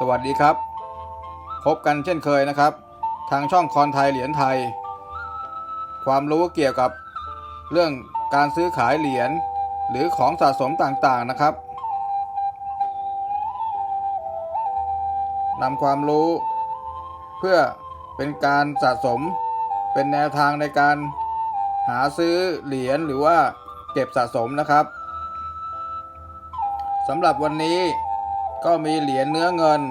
สวัสดีครับ พบกันเช่นเคยนะครับ ทางช่องคอนไทยเหรียญไทย ความรู้เกี่ยวกับเรื่องการซื้อขายเหรียญหรือของสะสมต่างๆนะครับนำความรู้ เพื่อเป็นการสะสมเป็นแนวทางในการหาซื้อเหรียญหรือว่าเก็บสะสมนะครับสำหรับวันนี้ ก็มีเหรียญเนื้อเงิน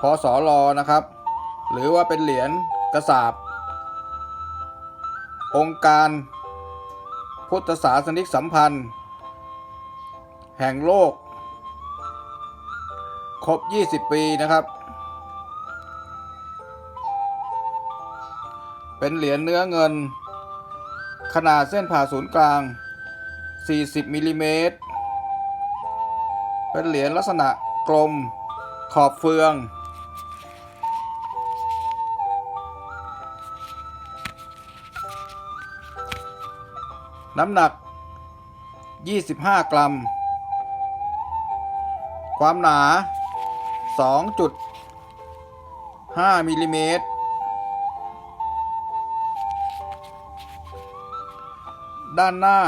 พศรนะครับ หรือว่าเป็นเหรียญกระสาบ องค์การ พุทธศาสนิกสัมพันธ์ แห่งโลก ครบ 20 ปีนะครับ เป็นเหรียญเนื้อเงิน ขนาดเส้นผ่าศูนย์กลาง 40มิลลิเมตร เป็นเหรียญลักษณะกลมขอบเฟือง น้ำหนัก 25 กรัม ความหนา 2.5มิลลิเมตรด้านหน้า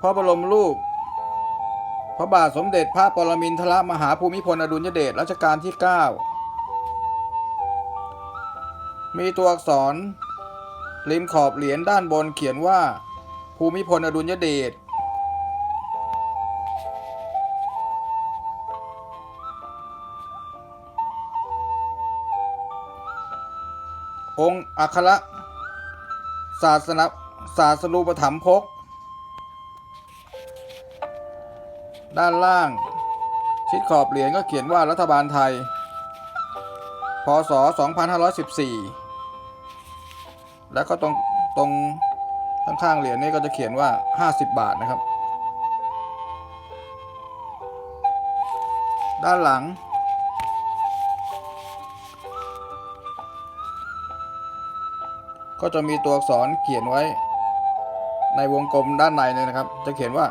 พระบรมรูป ระบาทสมเด็จพระปรมินทรมหาภูมิพลอดุลยเดชรัชกาลที่ 9 มีตัวอักษร ริมขอบเหรียญด้านบนเขียนว่า ภูมิพลอดุลยเดชองค์อัครศาสนศาสนูปถัมภก ด้านล่าง ชิดขอบเหรียญก็เขียนว่ารัฐบาลไทย พศ 2514 แล้วก็ตรงตรงข้างๆเหรียญนี่ก็จะเขียนว่า 50 บาทนะครับ ด้านหลัง ก็จะมีตัวอักษรเขียนไว้ในวงกลมด้านในเลยนะครับ จะเขียนว่า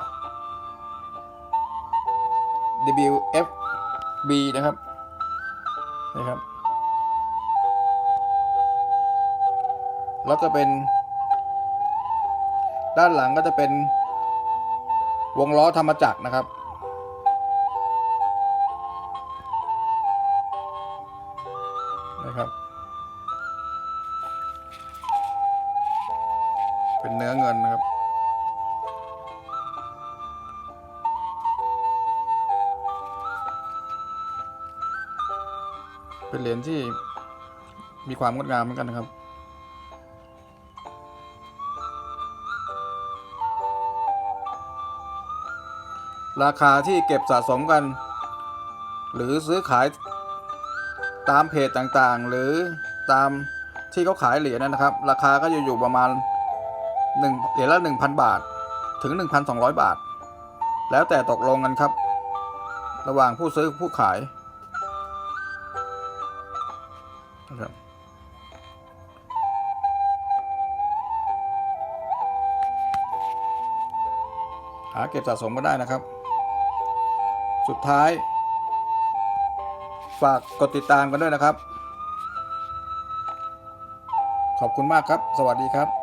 WFB นะครับนะครับ แล้วก็เป็น ด้านหลังก็จะเป็นวงล้อธรรมจักรนะครับ นะครับ เป็นเนื้อเงินนะครับ เป็นเหรียญที่มีความงดงามเหมือนกันนะครับ ราคาที่เก็บสะสมกัน หรือซื้อขายตามเพจต่างๆ หรือตามที่เขาขายเหรียญนะครับ ราคาก็จะอยู่ประมาณ1เหรียญละ 1,000 บาทถึง 1,200 บาท แล้วแต่ตกลงกันครับ ระหว่างผู้ซื้อผู้ขาย นะครับหาเก็บสะสมก็ได้นะครับ สุดท้าย ฝากกดติดตามกันด้วยนะครับ ขอบคุณมากครับ สวัสดีครับ